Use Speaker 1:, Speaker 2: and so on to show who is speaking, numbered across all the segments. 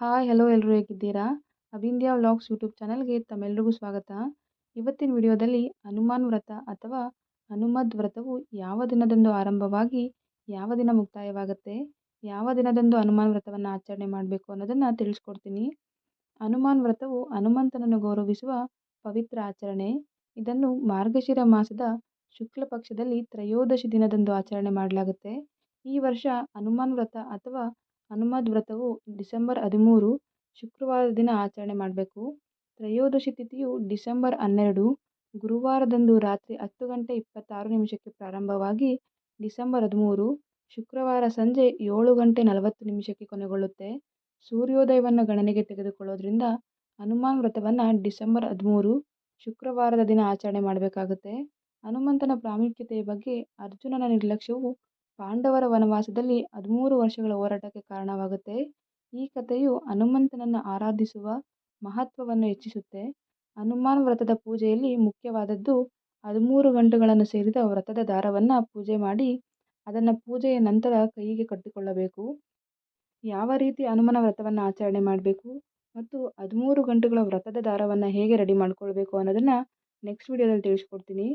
Speaker 1: Hi, hello ಎಲ್ಲರೂ ಹೇಗಿದ್ದೀರಾ? ಅಭಿಂದ್ಯಾ vlogs YouTube ಚಾನಲ್ಗೆ ತಮ್ಮೆಲ್ಲರಿಗೂ ಸ್ವಾಗತ. ಇವತ್ತಿನ ವಿಡಿಯೋದಲ್ಲಿ ಹನುಮಾನ್ ವ್ರತ ಅಥವಾ ಹನುಮದ್ ವ್ರತವು ಯಾವ ದಿನದಂದು ಆರಂಭವಾಗಿ ಯಾವ ದಿನ ಮುಕ್ತಾಯವಾಗುತ್ತೆ, ಯಾವ ದಿನದಂದು ಹನುಮಾನ್ ವ್ರತವನ್ನು ಆಚರಣೆ ಮಾಡಬೇಕು ಅನ್ನೋದನ್ನು ತಿಳಿಸ್ಕೊಡ್ತೀನಿ. ಹನುಮಾನ್ ವ್ರತವು ಹನುಮಂತನನ್ನು ಗೌರವಿಸುವ ಪವಿತ್ರ ಆಚರಣೆ. ಇದನ್ನು ಮಾರ್ಗಶಿರ ಮಾಸದ ಶುಕ್ಲ ಪಕ್ಷದಲ್ಲಿ ತ್ರಯೋದಶಿ ದಿನದಂದು ಆಚರಣೆ ಮಾಡಲಾಗುತ್ತೆ. ಈ ವರ್ಷ ಹನುಮಾನ್ ವ್ರತ ಅಥವಾ ಹನುಮದ್ ವ್ರತವು ಡಿಸೆಂಬರ್ ಹದಿಮೂರು ಶುಕ್ರವಾರದ ದಿನ ಆಚರಣೆ ಮಾಡಬೇಕು. ತ್ರಯೋದಶಿ ತಿಥಿಯು ಡಿಸೆಂಬರ್ ಹನ್ನೆರಡು, ಗುರುವಾರದಂದು ರಾತ್ರಿ ಹತ್ತು ಗಂಟೆ ಇಪ್ಪತ್ತಾರು ನಿಮಿಷಕ್ಕೆ ಪ್ರಾರಂಭವಾಗಿ ಡಿಸೆಂಬರ್ ಹದಿಮೂರು, ಶುಕ್ರವಾರ ಸಂಜೆ ಏಳು ಗಂಟೆ ನಲವತ್ತು ನಿಮಿಷಕ್ಕೆ ಕೊನೆಗೊಳ್ಳುತ್ತೆ. ಸೂರ್ಯೋದಯವನ್ನು ಗಣನೆಗೆ ತೆಗೆದುಕೊಳ್ಳೋದ್ರಿಂದ ಹನುಮಾನ್ ವ್ರತವನ್ನು ಡಿಸೆಂಬರ್ ಹದಿಮೂರು, ಶುಕ್ರವಾರದ ದಿನ ಆಚರಣೆ ಮಾಡಬೇಕಾಗುತ್ತೆ. ಹನುಮಂತನ ಪ್ರಾಮುಖ್ಯತೆಯ ಬಗ್ಗೆ ಅರ್ಜುನನ ನಿರ್ಲಕ್ಷ್ಯವು ಪಾಂಡವರ ವನವಾಸದಲ್ಲಿ ಹದಿಮೂರು ವರ್ಷಗಳ ಹೋರಾಟಕ್ಕೆ ಕಾರಣವಾಗುತ್ತೆ. ಈ ಕಥೆಯು ಹನುಮಂತನನ್ನು ಆರಾಧಿಸುವ ಮಹತ್ವವನ್ನು ಹೆಚ್ಚಿಸುತ್ತೆ. ಹನುಮಾನ್ ವ್ರತದ ಪೂಜೆಯಲ್ಲಿ ಮುಖ್ಯವಾದದ್ದು ಹದಿಮೂರು ಗಂಟುಗಳನ್ನು ಸೇರಿದ ವ್ರತದ ದಾರವನ್ನು ಪೂಜೆ ಮಾಡಿ ಅದನ್ನು ಪೂಜೆಯ ನಂತರ ಕೈಗೆ ಕಟ್ಟಿಕೊಳ್ಳಬೇಕು. ಯಾವ ರೀತಿ ಹನುಮನ ವ್ರತವನ್ನು ಆಚರಣೆ ಮಾಡಬೇಕು ಮತ್ತು ಹದಿಮೂರು ಗಂಟುಗಳ ವ್ರತದ ದಾರವನ್ನು ಹೇಗೆ ರೆಡಿ ಮಾಡಿಕೊಳ್ಬೇಕು ಅನ್ನೋದನ್ನು ನೆಕ್ಸ್ಟ್ ವಿಡಿಯೋದಲ್ಲಿ ತಿಳಿಸ್ಕೊಡ್ತೀನಿ.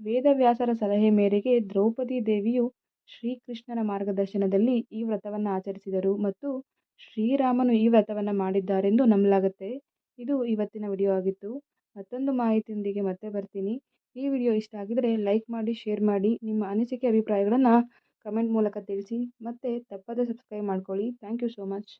Speaker 1: ವೇದವ್ಯಾಸರ ಸಲಹೆ ಮೇರೆಗೆ ದ್ರೌಪದಿ ದೇವಿಯು ಶ್ರೀಕೃಷ್ಣನ ಮಾರ್ಗದರ್ಶನದಲ್ಲಿ ಈ ವ್ರತವನ್ನು ಆಚರಿಸಿದರು ಮತ್ತು ಶ್ರೀರಾಮನು ಈ ವ್ರತವನ್ನು ಮಾಡಿದ್ದಾರೆಂದು ನಂಬಲಾಗುತ್ತೆ. ಇದು ಇವತ್ತಿನ ವಿಡಿಯೋ ಆಗಿತ್ತು. ಮತ್ತೊಂದು ಮಾಹಿತಿಯೊಂದಿಗೆ ಮತ್ತೆ ಬರ್ತೀನಿ. ಈ ವಿಡಿಯೋ ಇಷ್ಟ ಆಗಿದರೆ ಲೈಕ್ ಮಾಡಿ, ಶೇರ್ ಮಾಡಿ, ನಿಮ್ಮ ಅನಿಸಿಕೆ ಅಭಿಪ್ರಾಯಗಳನ್ನು ಕಮೆಂಟ್ ಮೂಲಕ ತಿಳಿಸಿ. ಮತ್ತು ತಪ್ಪದೇ ಸಬ್ಸ್ಕ್ರೈಬ್ ಮಾಡ್ಕೊಳ್ಳಿ. Thank you so much.